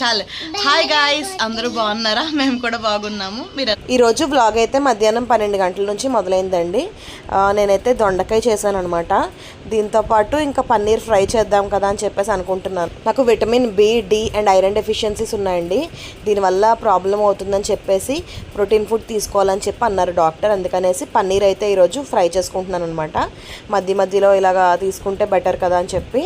చాలు. Hi guys అందరూ బాగున్నారా? మేము కూడా బాగున్నాము. మీరు ఈరోజు బ్లాగ్ అయితే మధ్యాహ్నం పన్నెండు గంటల నుంచి మొదలైందండి. నేనైతే దొండకాయ చేశాను అనమాట దీంతో పాటు ఇంకా పన్నీర్ ఫ్రై చేద్దాం కదా అని చెప్పేసి అనుకుంటున్నాను. నాకు vitamin B D and iron deficiencies ఉన్నాయండి. దీనివల్ల ప్రాబ్లం అవుతుందని చెప్పేసి ప్రోటీన్ ఫుడ్ తీసుకోవాలని చెప్పి అన్నారు డాక్టర్. అందుకనేసి పన్నీర్ అయితే ఈరోజు ఫ్రై చేసుకుంటున్నాను అనమాట మధ్య మధ్యలో ఇలాగా తీసుకుంటే బెటర్ కదా అని చెప్పి.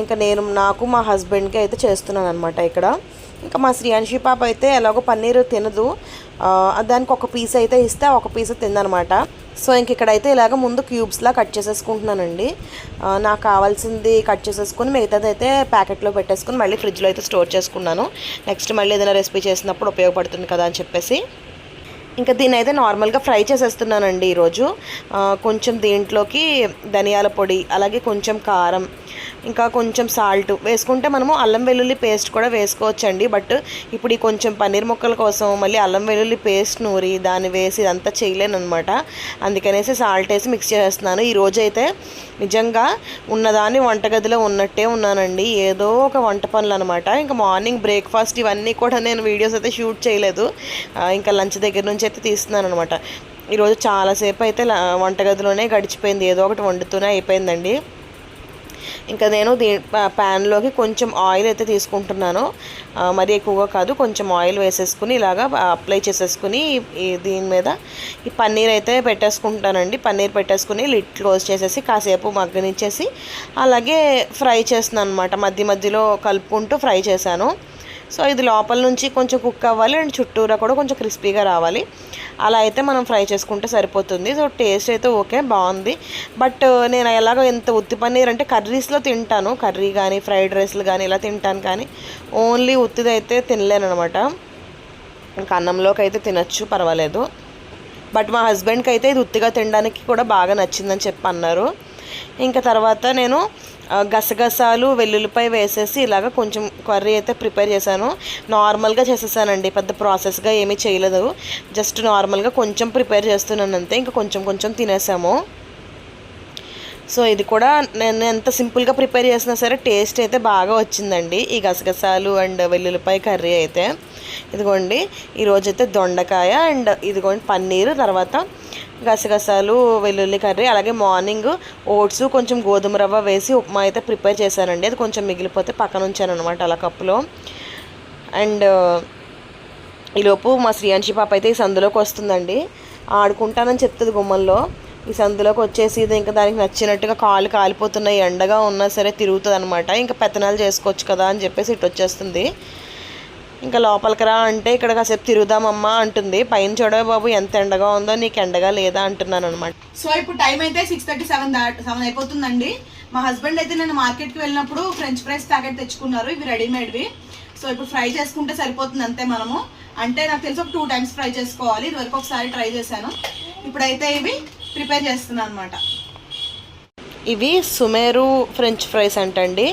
ఇంకా నేను నాకు మా హస్బెండ్కి అయితే చేస్తున్నాను అనమాట ఇక్కడ. ఇంకా మా శ్రీయాన్షి పాప అయితే ఎలాగో పన్నీర్ తినదు. దానికి ఒక పీస్ అయితే ఇస్తే ఒక పీస్ తిందనమాట సో ఇంక ఇక్కడైతే ఇలాగ ముందు క్యూబ్స్లా కట్ చేసేసుకుంటున్నానండి. నాకు కావాల్సింది కట్ చేసేసుకుని మిగతాది అయితే ప్యాకెట్లో పెట్టేసుకుని మళ్ళీ ఫ్రిడ్జ్లో అయితే స్టోర్ చేసుకున్నాను. నెక్స్ట్ మళ్ళీ ఏదైనా రెసిపీ చేసినప్పుడు ఉపయోగపడుతుంది కదా అని చెప్పేసి. ఇంకా దీన్ని అయితే నార్మల్గా ఫ్రై చేసేస్తున్నానండి ఈరోజు. కొంచెం దీంట్లోకి ధనియాల పొడి అలాగే కొంచెం కారం ఇంకా కొంచెం సాల్ట్ వేసుకుంటే మనము అల్లం వెల్లుల్లి పేస్ట్ కూడా వేసుకోవచ్చండి. బట్ ఇప్పుడు ఈ కొంచెం పన్నీర్ ముక్కల కోసం మళ్ళీ అల్లం వెల్లుల్లి పేస్ట్ నూరి దాన్ని వేసి ఇదంతా చేయలేను అనమాట అందుకనేసి సాల్ట్ వేసి మిక్స్ చేస్తున్నాను ఈరోజు అయితే నిజంగా ఉన్నదాన్ని వంటగదిలో ఉన్నట్టే ఉన్నానండి. ఏదో ఒక వంట పనులు అనమాట ఇంకా మార్నింగ్ బ్రేక్ఫాస్ట్ ఇవన్నీ కూడా నేను వీడియోస్ అయితే షూట్ చేయలేదు. ఇంకా లంచ్ దగ్గర నుంచి అయితే తీస్తున్నాను అనమాట ఈరోజు చాలాసేపు అయితే వంటగదిలోనే గడిచిపోయింది. ఏదో ఒకటి వండుతూనే అయిపోయిందండి. ఇంకా నేను దీ ప్యాన్లోకి కొంచెం ఆయిల్ అయితే తీసుకుంటున్నాను. మరి మరీ ఎక్కువగా కాదు కొంచెం ఆయిల్ వేసేసుకుని ఇలాగా అప్లై చేసేసుకుని దీని మీద ఈ పన్నీర్ అయితే పెట్టేసుకుంటానండి. పన్నీర్ పెట్టేసుకుని లిట్ క్లోజ్ చేసేసి కాసేపు మగ్గనిచ్చేసి అలాగే ఫ్రై చేస్తున్నాను అనమాట మధ్య మధ్యలో కలుపుకుంటూ ఫ్రై చేశాను. సో ఇది లోపల నుంచి కొంచెం కుక్ అవ్వాలి అండ్ చుట్టూరా కూడా కొంచెం క్రిస్పీగా రావాలి. అలా అయితే మనం ఫ్రై చేసుకుంటే సరిపోతుంది. సో టేస్ట్ అయితే ఓకే బాగుంది. బట్ uh, నేను ఎలాగో ఎంత ఉత్తి పన్నీర్ అంటే కర్రీస్లో తింటాను. కర్రీ కానీ ఫ్రైడ్ రైస్లు కానీ ఇలా తింటాను కానీ ఓన్లీ ఉత్తిది అయితే తినలేను అనమాట ఇంకా అన్నంలోకి అయితే తినచ్చు పర్వాలేదు. బట్ మా హస్బెండ్కి అయితే ఇది ఉత్తిగా తినడానికి కూడా బాగా నచ్చిందని చెప్పి అన్నారు. ఇంకా తర్వాత నేను గసగసాలు వెల్లుల్లిపై వేసేసి ఇలాగ కొంచెం కర్రీ అయితే ప్రిపేర్ చేశాను. నార్మల్గా చేసేసానండి. పెద్ద ప్రాసెస్గా ఏమీ చేయలేదు. జస్ట్ నార్మల్గా కొంచెం ప్రిపేర్ చేస్తున్నాను అంతే ఇంకా కొంచెం కొంచెం తినేసాము. సో ఇది కూడా నేను ఎంత సింపుల్గా ప్రిపేర్ చేసినా సరే టేస్ట్ అయితే బాగా వచ్చిందండి. ఈ గసగసాలు అండ్ వెల్లుల్లిపాయ కర్రీ అయితే. ఇదిగోండి ఈరోజు అయితే దొండకాయ అండ్ ఇదిగోండి పన్నీరు తర్వాత గసగసాలు వెల్లుల్లి కర్రీ అలాగే మార్నింగ్ ఓట్స్ కొంచెం గోధుమ రవ్వ వేసి ఉప్మా అయితే ప్రిపేర్ చేశానండి. అది కొంచెం మిగిలిపోతే పక్కన ఉంచాను అనమాట అలా కప్పులో. అండ్ ఈలోపు మా శ్రీయాంశి పాప అయితే ఈ సందులోకి వస్తుందండి. ఆడుకుంటానని చెప్తుంది గుమ్మంలో. ఈ సందులోకి వచ్చేసి ఇది ఇంకా దానికి నచ్చినట్టుగా కాలు కాలిపోతున్నాయి ఎండగా ఉన్నా సరే తిరుగుతుంది అనమాట ఇంకా పెత్తనాలు చేసుకోవచ్చు కదా అని చెప్పేసి ఇటు వచ్చేస్తుంది. ఇంకా లోపలికి రా అంటే ఇక్కడ కాసేపు తిరుగుదామమ్మా అంటుంది. పైన చూడవే బాబు ఎంత ఎండగా ఉందో నీకు ఎండగా లేదా అంటున్నాను అనమాట సో ఇప్పుడు టైం అయితే సిక్స్ థర్టీ సెవెన్ సెవెన్ అయిపోతుందండి. మా హస్బెండ్ అయితే నేను మార్కెట్కి వెళ్ళినప్పుడు ఫ్రెంచ్ ఫ్రైస్ ప్యాకెట్ తెచ్చుకున్నారు. ఇవి రెడీమేడ్వి. సో ఇప్పుడు ఫ్రై చేసుకుంటే సరిపోతుంది అంతే మనము. అంటే నాకు తెలిసి ఒక టూ టైమ్స్ ఫ్రై చేసుకోవాలి. ఇది వరకు ఒకసారి ట్రై చేశాను. ఇప్పుడైతే ఇవి ప్రిపేర్ చేస్తున్నాను అనమాట ఇవి సుమేరు ఫ్రెంచ్ ఫ్రైస్ అంటండి.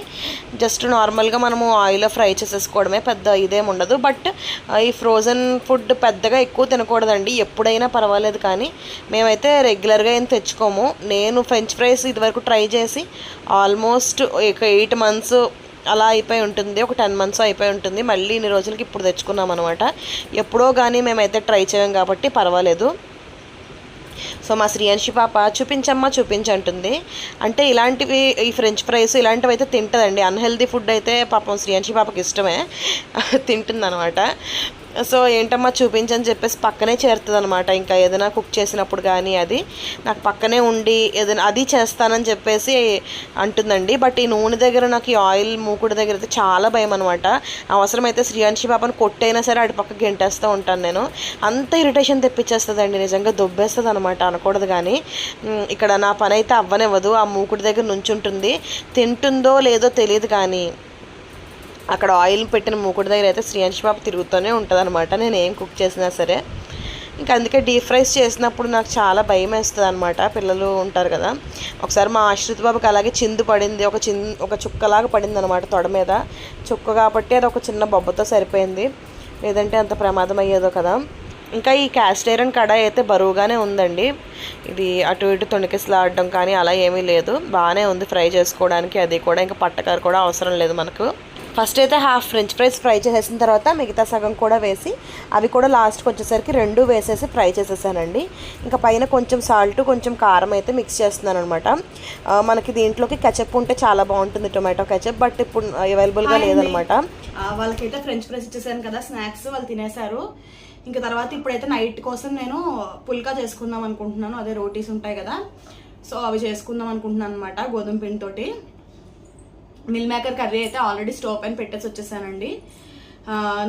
జస్ట్ నార్మల్గా మనము ఆయిల్లో ఫ్రై చేసేసుకోవడమే పెద్ద ఇదేం ఉండదు. బట్ ఈ ఫ్రోజన్ ఫుడ్ పెద్దగా ఎక్కువ తినకూడదండి. ఎప్పుడైనా పర్వాలేదు కానీ మేమైతే రెగ్యులర్గా ఏం తెచ్చుకోము. నేను ఫ్రెంచ్ ఫ్రైస్ ఇదివరకు ట్రై చేసి ఆల్మోస్ట్ ఒక ఎయిట్ మంత్స్ అలా అయిపోయి ఉంటుంది. ఒక టెన్ మంత్స్ అయిపోయి ఉంటుంది. మళ్ళీ ఇన్ని రోజులకి ఇప్పుడు తెచ్చుకున్నాం అనమాట ఎప్పుడో కానీ మేమైతే ట్రై చేయం కాబట్టి పర్వాలేదు. సో మా శ్రీయాంశి పాప చూపించమ్మా చూపించంటుంది అంటే ఇలాంటివి ఈ ఫ్రెంచ్ ఫ్రైస్ ఇలాంటివి అయితే తింటుందండి. అన్హెల్దీ ఫుడ్ అయితే పాపం శ్రీయాంశి పాపకి ఇష్టమే. తింటుందనమాట సో ఏంటమ్మా చూపించని చెప్పేసి పక్కనే చేరుతుంది అనమాట ఇంకా ఏదైనా కుక్ చేసినప్పుడు కానీ అది. నాకు పక్కనే ఉండి ఏదైనా అది చేస్తానని చెప్పేసి అంటుందండి. బట్ ఈ నూనె దగ్గర నాకు ఈ ఆయిల్ మూకుడు దగ్గర అయితే చాలా భయం అనమాట అవసరమైతే శ్రీయాంశి పాపను కొట్టైనా సరే అటు పక్క గెంటేస్తూ ఉంటాను నేను. అంత ఇరిటేషన్ తెప్పించేస్తుందండి. నిజంగా దొబ్బేస్తుంది అనమాట అనకూడదు కానీ ఇక్కడ నా పని అయితే అవ్వనివ్వదు. ఆ మూకుడి దగ్గర నుంచుంటుంది. తింటుందో లేదో తెలియదు కానీ అక్కడ ఆయిల్ పెట్టిన మూకుడి దగ్గర అయితే శ్రీయాంశి పాప తిరుగుతూనే ఉంటుంది అనమాట నేను ఏం కుక్ చేసినా సరే. ఇంకా అందుకే డీప్ ఫ్రైస్ చేసినప్పుడు నాకు చాలా భయం వేస్తుంది అనమాట పిల్లలు ఉంటారు కదా. ఒకసారి మా ఆశ్రిత్ బాబుకి అలాగే చిందు పడింది. ఒక చిన్ ఒక చుక్కలాగా పడింది అనమాట తొడ మీద. చుక్క కాబట్టి అది ఒక చిన్న బొబ్బతో సరిపోయింది. లేదంటే అంత ప్రమాదం అయ్యేదో కదా. ఇంకా ఈ క్యాస్ట్ ఐరన్ కడాయి అయితే బరువుగానే ఉందండి. ఇది అటు ఇటు తొణికిసలాడడం కానీ అలా ఏమీ లేదు. బాగానే ఉంది ఫ్రై చేసుకోవడానికి. అది కూడా ఇంకా పట్టకారు కూడా అవసరం లేదు మనకు. ఫస్ట్ అయితే హాఫ్ ఫ్రెంచ్ ఫ్రైస్ ఫ్రై చేసేసిన తర్వాత మిగతా సగం కూడా వేసి అవి కూడా లాస్ట్కి వచ్చేసరికి రెండు వేసేసి ఫ్రై చేసేసానండి. ఇంకా పైన కొంచెం సాల్ట్ కొంచెం కారం అయితే మిక్స్ చేస్తున్నాను అనమాట మనకి దీంట్లోకి కెచప్ ఉంటే చాలా బాగుంటుంది టొమాటో కెచప్ బట్ ఇప్పుడు అవైలబుల్గా లేదనమాట వాళ్ళకైతే ఫ్రెంచ్ ఫ్రైస్ ఇచ్చేసాను కదా స్నాక్స్ వాళ్ళు తినేశారు. ఇంకా తర్వాత ఇప్పుడైతే నైట్ కోసం నేను పుల్కా చేసుకుందాం అనుకుంటున్నాను అదే రోటీస్ ఉంటాయి కదా. సో అవి చేసుకుందాం అనుకుంటున్నాను అనమాట గోధుమ పిండితోటి. మిల్ మేకర్ కర్రీ అయితే ఆల్రెడీ స్టవ్ పైన పెట్టేసి వచ్చేసానండి.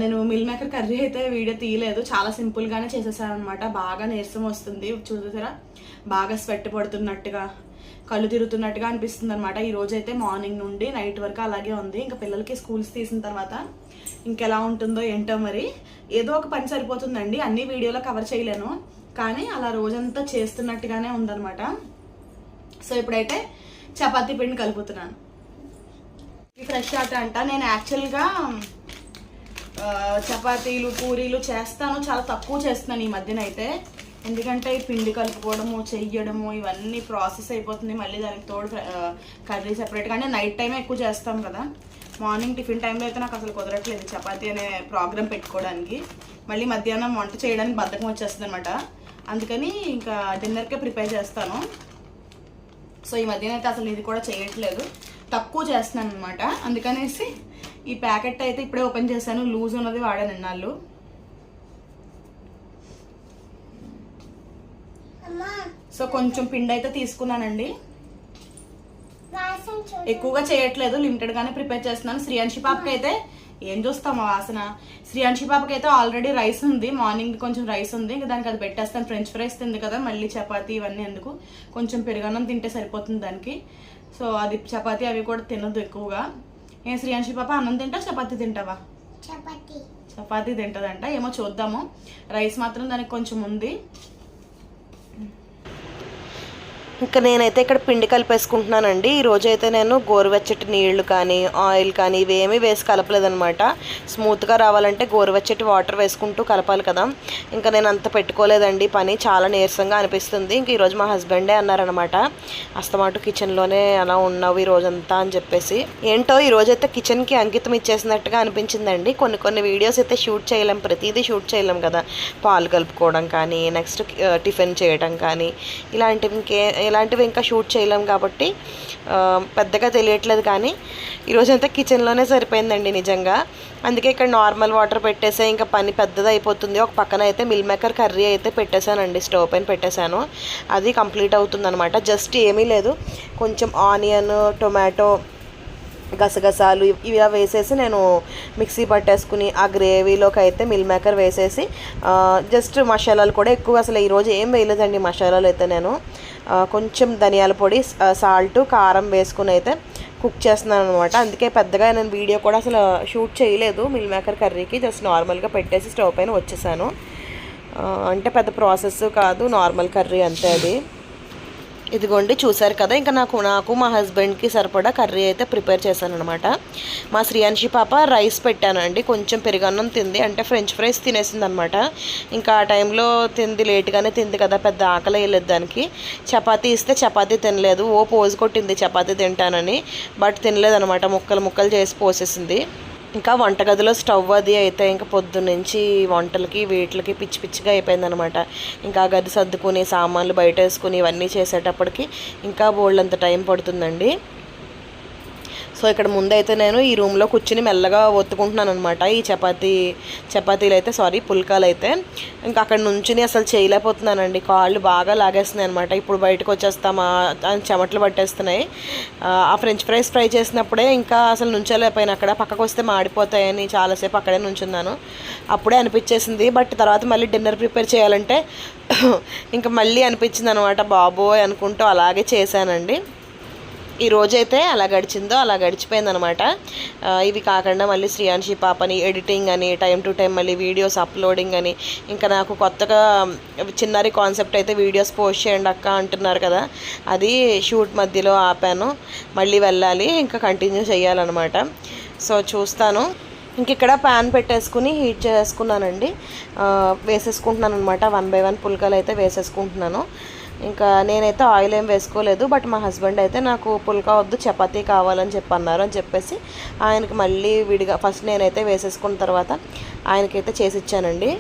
నేను మిల్ మేకర్ కర్రీ అయితే వీడియో తీయలేదు. చాలా సింపుల్గానే చేసేసాను అనమాట బాగా నీరసం వస్తుంది. చూసేసారా? బాగా స్వెట్ పడుతున్నట్టుగా కళ్ళు తిరుగుతున్నట్టుగా అనిపిస్తుంది అనమాట ఈ అయితే మార్నింగ్ నుండి నైట్ వరకు అలాగే ఉంది. ఇంకా పిల్లలకి స్కూల్స్ తీసిన తర్వాత ఇంకెలా ఉంటుందో ఏంటో మరి. ఏదో ఒక పని సరిపోతుందండి. అన్ని వీడియోలో కవర్ చేయలేను. కానీ అలా రోజంతా చేస్తున్నట్టుగానే ఉందన్నమాట. సో ఇప్పుడైతే చపాతీ పిండి కలుపుతున్నాను. ఈ ఫ్రెష్ ఆట అంట. నేను యాక్చువల్గా చపాతీలు పూరీలు చేస్తాను. చాలా తక్కువ చేస్తున్నాను ఈ మధ్యన అయితే ఎందుకంటే ఈ పిండి కలుపుకోవడము చెయ్యడము ఇవన్నీ ప్రాసెస్ అయిపోతుంది. మళ్ళీ దానికి తోడు కర్రీ సెపరేట్ కానీ నైట్ టైమే ఎక్కువ చేస్తాం కదా. మార్నింగ్ టిఫిన్ టైంలో అయితే నాకు అసలు కుదరట్లేదు చపాతీ అనే ప్రోగ్రామ్ పెట్టుకోవడానికి. మళ్ళీ మధ్యాహ్నం వంట చేయడానికి బద్ధకం వచ్చేస్తుంది అనమాట అందుకని ఇంకా డిన్నర్కే ప్రిపేర్ చేస్తాను. సో ఈ మధ్యన అయితే అసలు ఇది కూడా చేయట్లేదు. తక్కువ చేస్తున్నాను అనమాట అందుకనేసి ఈ ప్యాకెట్ అయితే ఇప్పుడే ఓపెన్ చేశాను. లూజ్ ఉన్నది వాడాను ఇన్నాళ్ళు. సో కొంచెం పిండి అయితే తీసుకున్నానండి. ఎక్కువగా చేయట్లేదు. లిమిటెడ్ గానే ప్రిపేర్ చేస్తున్నాను. శ్రీయాంశి పాపకి అయితే ఏం చూస్తాం ఆ వాసన? శ్రీయాంశి పాపకి అయితే ఆల్రెడీ రైస్ ఉంది. మార్నింగ్ కొంచెం రైస్ ఉంది. ఇంకా దానికి అది పెట్టేస్తాను. ఫ్రెంచ్ ఫ్రైస్ తింది కదా మళ్ళీ చపాతీ ఇవన్నీ ఎందుకు? కొంచెం పెరుగన్నం తింటే సరిపోతుంది దానికి. సో అది చపాతీ అవి కూడా తినదు ఎక్కువగా. ఏం శ్రీయాంశి పాప అన్నం తింటా చపాతీ తింటావా? చపాతి. చపాతీ తింటదంట. ఏమో చూద్దాము. రైస్ మాత్రం దానికి కొంచెం ఉంది. ఇంకా నేనైతే ఇక్కడ పిండి కలిపేసుకుంటున్నానండి. ఈ అయితే నేను గోరువెచ్చటి నీళ్ళు కానీ ఆయిల్ కానీ ఇవేమీ వేసి కలపలేదనమాట స్మూత్గా రావాలంటే గోరువెచ్చటి వాటర్ వేసుకుంటూ కలపాలి కదా. ఇంకా నేను అంత పెట్టుకోలేదండి. పని చాలా నీరసంగా అనిపిస్తుంది. ఇంక ఈరోజు మా హస్బెండే అన్నారనమాట అస్తమాటు కిచెన్లోనే అలా ఉన్నావు ఈ రోజంతా అని చెప్పేసి. ఏంటో ఈ రోజు అయితే కిచెన్కి అంకితం ఇచ్చేసినట్టుగా అనిపించిందండి. కొన్ని కొన్ని వీడియోస్ అయితే షూట్ చేయలేం ప్రతిదీ షూట్ చేయలేం కదా. పాలు కలుపుకోవడం కానీ నెక్స్ట్ టిఫిన్ చేయడం కానీ ఇలాంటివి ఇంకే ఇలాంటివి ఇంకా షూట్ చేయలేం కాబట్టి పెద్దగా తెలియట్లేదు కానీ ఈరోజు అంతా కిచెన్లోనే సరిపోయిందండి నిజంగా. అందుకే ఇక్కడ నార్మల్ వాటర్ పెట్టేసే ఇంకా పని పెద్దది అయిపోతుంది. ఒక పక్కన అయితే మిల్ మేకర్ కర్రీ అయితే పెట్టేశానండి స్టవ్ పైన పెట్టేశాను. అది కంప్లీట్ అవుతుందన్నమాట. జస్ట్ ఏమీ లేదు. కొంచెం ఆనియన్ టొమాటో గసగసాలు ఇవి ఇలా వేసేసి నేను మిక్సీ పట్టేసుకుని ఆ గ్రేవీలోకి అయితే మిల్ మేకర్ వేసేసి జస్ట్ మసాలాలు కూడా ఎక్కువ అసలు ఈరోజు ఏం వేయలేదండి మసాలాలు అయితే నేను. కొంచెం ధనియాల పొడి సాల్ట్ కారం వేసుకుని అయితే కుక్ చేస్తున్నాను అనమాట అందుకే పెద్దగా నేను వీడియో కూడా అసలు షూట్ చేయలేదు. మిల్ మేకర్ కర్రీకి జస్ట్ నార్మల్గా పెట్టేసి స్టవ్ పైన వచ్చేసాను. అంటే పెద్ద ప్రాసెస్ కాదు నార్మల్ కర్రీ అంతే అది. ఇదిగోండి చూసారు కదా ఇంకా నాకు నాకు మా హస్బెండ్కి సరిపడా కర్రీ అయితే ప్రిపేర్ చేశాను అనమాట మా శ్రీయాన్షి పాప రైస్ పెట్టానండి కొంచెం పెరుగన్నం తింది అంటే ఫ్రెంచ్ ఫ్రైస్ తినేసింది అనమాట ఇంకా ఆ టైంలో తింది లేట్గానే తింది కదా పెద్ద ఆకలి వేయలేదు దానికి. చపాతీ ఇస్తే చపాతీ తినలేదు ఓ పోజు కొట్టింది చపాతీ తింటానని బట్ తినలేదు అనమాట ముక్కలు ముక్కలు చేసి పోసేసింది. ఇంకా వంటగదిలో స్టవ్ అది అయితే ఇంకా పొద్దున్నుంచి వంటలకి వీటికి పిచ్చి పిచ్చిగా అయిపోయిందనమాట. ఇంకా గది సర్దుకుని సామాన్లు బయట వేసుకుని ఇవన్నీ చేసేటప్పటికి ఇంకా బోల్డంత టైం పడుతుందండి. సో ఇక్కడ ముందైతే నేను ఈ రూమ్లో కూర్చుని మెల్లగా ఒత్తుకుంటున్నాను అనమాట ఈ చపాతీ చపాతీలు అయితే సారీ పుల్కాలు అయితే ఇంకా అక్కడ నుంచుని అసలు చేయలేకపోతున్నానండి. కాళ్ళు బాగా లాగేస్తున్నాయి అనమాట ఇప్పుడు బయటకు వచ్చేస్తామా అని చెమటలు పట్టేస్తున్నాయి. ఆ, ఫ్రెంచ్ ఫ్రైస్ ఫ్రై చేసినప్పుడే ఇంకా అసలు నుంచోలేకపోయాను. అక్కడ పక్కకు వస్తే మాడిపోతాయని చాలాసేపు అక్కడే నుంచున్నాను. అప్పుడే అనిపించేసింది. బట్ తర్వాత మళ్ళీ డిన్నర్ ప్రిపేర్ చేయాలంటే ఇంకా మళ్ళీ అనిపించింది అనమాట బాబోయ్ అనుకుంటూ అలాగే చేశానండి. ఈ రోజైతే అలా గడిచిందో అలా గడిచిపోయిందనమాట. ఇవి కాకుండా మళ్ళీ శ్రీయాన్షి పాపని ఎడిటింగ్ అని టైం టు టైం మళ్ళీ వీడియోస్ అప్లోడింగ్ అని ఇంకా నాకు కొత్తగా చిన్నారి కాన్సెప్ట్ అయితే వీడియోస్ పోస్ట్ చేయండి అక్క అంటున్నారు కదా. అది షూట్ మధ్యలో ఆపాను. మళ్ళీ వెళ్ళాలి ఇంకా కంటిన్యూ చేయాలన్నమాట సో చూస్తాను. ఇంక ఇక్కడ ప్యాన్ పెట్టేసుకుని హీట్ చేసుకున్నానండి. వేసేసుకుంటున్నాను అనమాట వన్ బై వన్ పుల్కలు అయితే వేసేసుకుంటున్నాను. ఇంకా నేనైతే ఆయిల్ ఏం వేసుకోలేదు బట్ మా హస్బెండ్ అయితే నాకు పుల్కా వద్దు చపాతీ కావాలని చెప్పి అన్నారు అని చెప్పేసి ఆయనకి మళ్ళీ విడిగా ఫస్ట్ నేనైతే వేసేసుకున్న తర్వాత ఆయనకైతే చేసి ఇచ్చానండి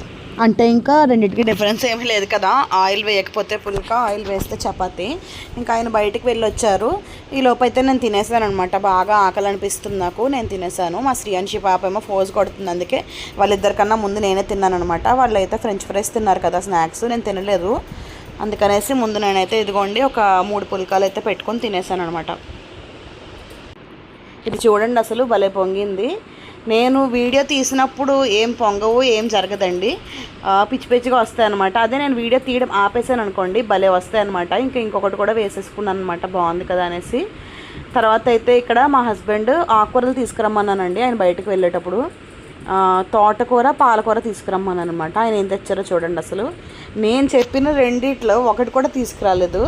అంటే ఇంకా రెండింటికి డిఫరెన్స్ ఏమీ లేదు కదా ఆయిల్ వేయకపోతే పుల్కా ఆయిల్ వేస్తే చపాతీ. ఇంకా ఆయన బయటికి వెళ్ళొచ్చారు. ఈ లోపైతే నేను తినేసాను అనమాట బాగా ఆకలి అనిపిస్తుంది నాకు నేను తినేసాను. మా శ్రీయాంశి పాప ఏమో ఫోజ్ కొడుతుంది అందుకే వాళ్ళిద్దరికన్నా ముందు నేనే తిన్నాను అనమాట వాళ్ళు అయితే ఫ్రెంచ్ ఫ్రైస్ తిన్నారు కదా స్నాక్స్ నేను తినలేదు. అందుకనేసి ముందు నేనైతే ఇదిగోండి ఒక మూడు పుల్కాలు అయితే పెట్టుకొని తినేసాను అనమాట ఇది చూడండి అసలు భలే పొంగింది. నేను వీడియో తీసినప్పుడు ఏం పొంగవు ఏం జరగదండి. పిచ్చి పిచ్చిగా వస్తాయి అనమాట అదే నేను వీడియో తీయడం ఆపేసాను అనుకోండి భలే వస్తాయి అనమాట ఇంకా ఇంకొకటి కూడా వేసేసుకున్నాను అనమాట బాగుంది కదా అనేసి. తర్వాత అయితే ఇక్కడ మా హస్బెండ్ ఆకుకూరలు తీసుకురమ్మన్నానండి ఆయన బయటకు వెళ్ళేటప్పుడు. తోటకూర పాలకూర తీసుకురమ్మన్నాను అనమాట ఆయన ఏం తెచ్చారో చూడండి అసలు. నేను చెప్పిన రెండిట్లో ఒకటి కూడా తీసుకురాలేదు.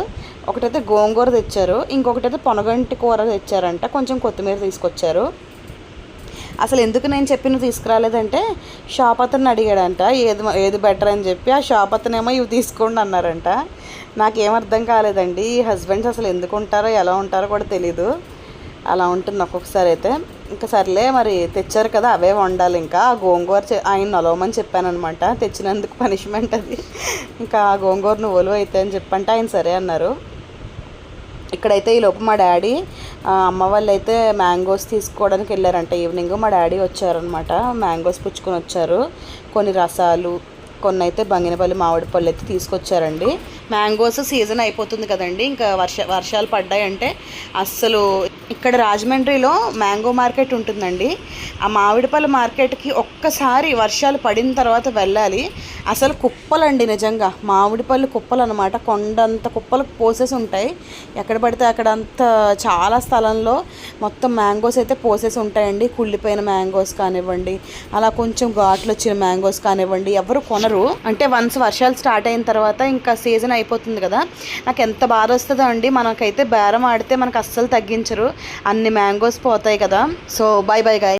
ఒకటైతే గోంగూర తెచ్చారు. ఇంకొకటైతే పొనగంటి కూర తెచ్చారంట. కొంచెం కొత్తిమీర తీసుకొచ్చారు. అసలు ఎందుకు నేను చెప్పిన తీసుకురాలేదంటే షాప్ అతను అడిగాడంట. ఏది ఏది బెటర్ అని చెప్పి ఆ షాప్ అతనేమో ఇవి తీసుకోండి అన్నారంట. నాకేం అర్థం కాలేదండి. ఈ హస్బెండ్స్ అసలు ఎందుకు ఉంటారో ఎలా ఉంటారో కూడా తెలీదు. అలా ఉంటుంది ఒక్కొక్కసారి అయితే. ఇంకా సర్లే మరి తెచ్చారు కదా అవే వండాలి. ఇంకా ఆ గోంగూర ఆయన నలవమని చెప్పానమాట తెచ్చినందుకు పనిష్మెంట్ అది. ఇంకా ఆ గోంగూర నువ్వులు అయితే అని చెప్పంటే ఆయన సరే అన్నారు. ఇక్కడైతే ఈ లోపు మా డాడీ అమ్మ వాళ్ళు అయితే మ్యాంగోస్ తీసుకోవడానికి వెళ్ళారంట. ఈవినింగ్ మా డాడీ వచ్చారనమాట మ్యాంగోస్ పుచ్చుకొని వచ్చారు. కొన్ని రసాలు కొన్ని అయితే బంగినపల్లి మామిడి పళ్ళు అయితే తీసుకొచ్చారండి. మ్యాంగోస్ సీజన్ అయిపోతుంది కదండి. ఇంకా వర్ష వర్షాలు పడ్డాయంటే అస్సలు ఇక్కడ రాజమండ్రిలో మ్యాంగో మార్కెట్ ఉంటుందండి. ఆ మామిడిపల్లి మార్కెట్కి ఒక్కసారి వర్షాలు పడిన తర్వాత వెళ్ళాలి. అసలు కుప్పలండి నిజంగా. మామిడిపల్లి కుప్పలు అనమాట కొండంత కుప్పలు పోసేసి ఉంటాయి. ఎక్కడ పడితే అక్కడ అంత చాలా స్థలంలో మొత్తం మ్యాంగోస్ అయితే పోసేసి ఉంటాయండి. కుళ్ళిపోయిన మ్యాంగోస్ కానివ్వండి అలా కొంచెం ఘాట్లు వచ్చిన మ్యాంగోస్ కానివ్వండి ఎవరు కొనరు. అంటే వన్స్ వర్షాలు స్టార్ట్ అయిన తర్వాత ఇంకా సీజన్ అయిపోతుంది కదా. నాకు ఎంత బాధ వస్తుందో అండి. మనకైతే బేరం ఆడితే మనకు అస్సలు తగ్గించరు. అన్ని మ్యాంగోస్ పోతాయి కదా. So bye bye guy